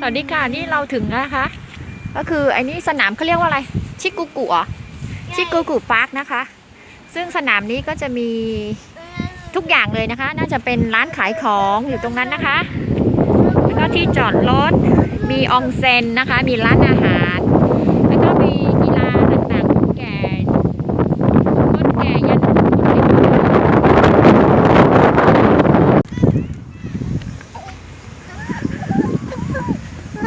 สวัสดีค่ะนี่เราถึงแล้วนะคะ ก็คือไอ้นี่สนามเขาเรียกว่าอะไร ชิกุกุเหรอชิกุกุพาร์คนะคะ ซึ่งสนามนี้ก็จะมีทุกอย่างเลยนะคะ น่าจะเป็นร้านขายของอยู่ตรงนั้นนะคะ แล้วก็ที่จอดรถมีอองเซ็นนะคะ มีร้านอาหาร แล้วก็มีกีฬาต่างๆคนแก่คนแก่ยันคนเด็ก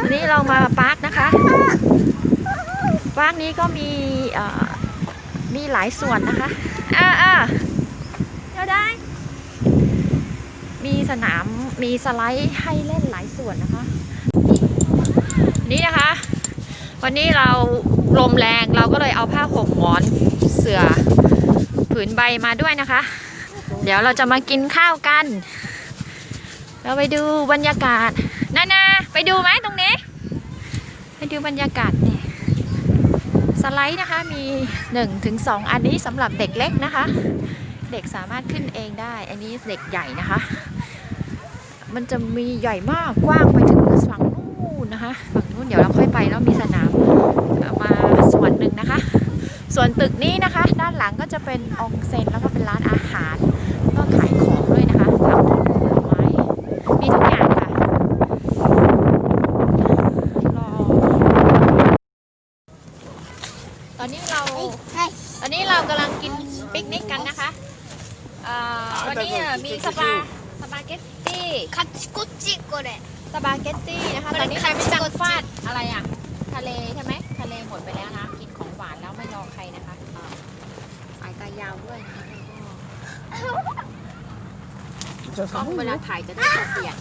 วันนี้ เรามาปาร์คนะคะ ปาร์คนี้ก็มีมีหลายส่วนนะคะ อ่าอ่าเดี๋ยวได้ มีสนามมีสไลด์ให้เล่นหลายส่วนนะคะ นี่นะคะ วันนี้เราลมแรงเราก็เลยเอาผ้าห่มหมอนเสื่อผืนใบมาด้วยนะคะ เดี๋ยวเราจะมากินข้าวกัน เราไปดูบรรยากาศนานาไปดูไหมตรงนี้ ไปดูบรรยากาศเนี่ยสไลด์นะคะมี1ถึง2อันนี้สำหรับเด็กเล็กนะคะ เด็กสามารถขึ้นเองได้ อันนี้เด็กใหญ่นะคะ มันจะมีใหญ่มากกว้างไปถึงฝั่งนู้นนะคะฝั่งนู้นเดี๋ยวเราค่อยไปแล้วมีสนามมาส่วนหนึ่งนะคะ ส่วนตึกนี้นะคะ ด้านหลังก็จะเป็นอองเซ็นแล้วก็เป็นร้านอาหารก็ขายของด้วยนะคะทำผลไม้มีทุกอย่างค่ะรอตอนนี้เรา ตอนนี้เรากำลังกินปิกนิกกันนะคะอันนี้มีสปาสปาเกตตี้คัตสกุจิโกเรสปาเกตตี้นะคะตอนนี้ใครไม่จังฟาดอะไรอะทะเลใช่ไหมทะเลหมดไปแล้วนะกินของหวานแล้วไม่รอใครนะคะสายตายาวด้วยนะคะกล้อเวลาถ่ายจะได้เปลี่ยน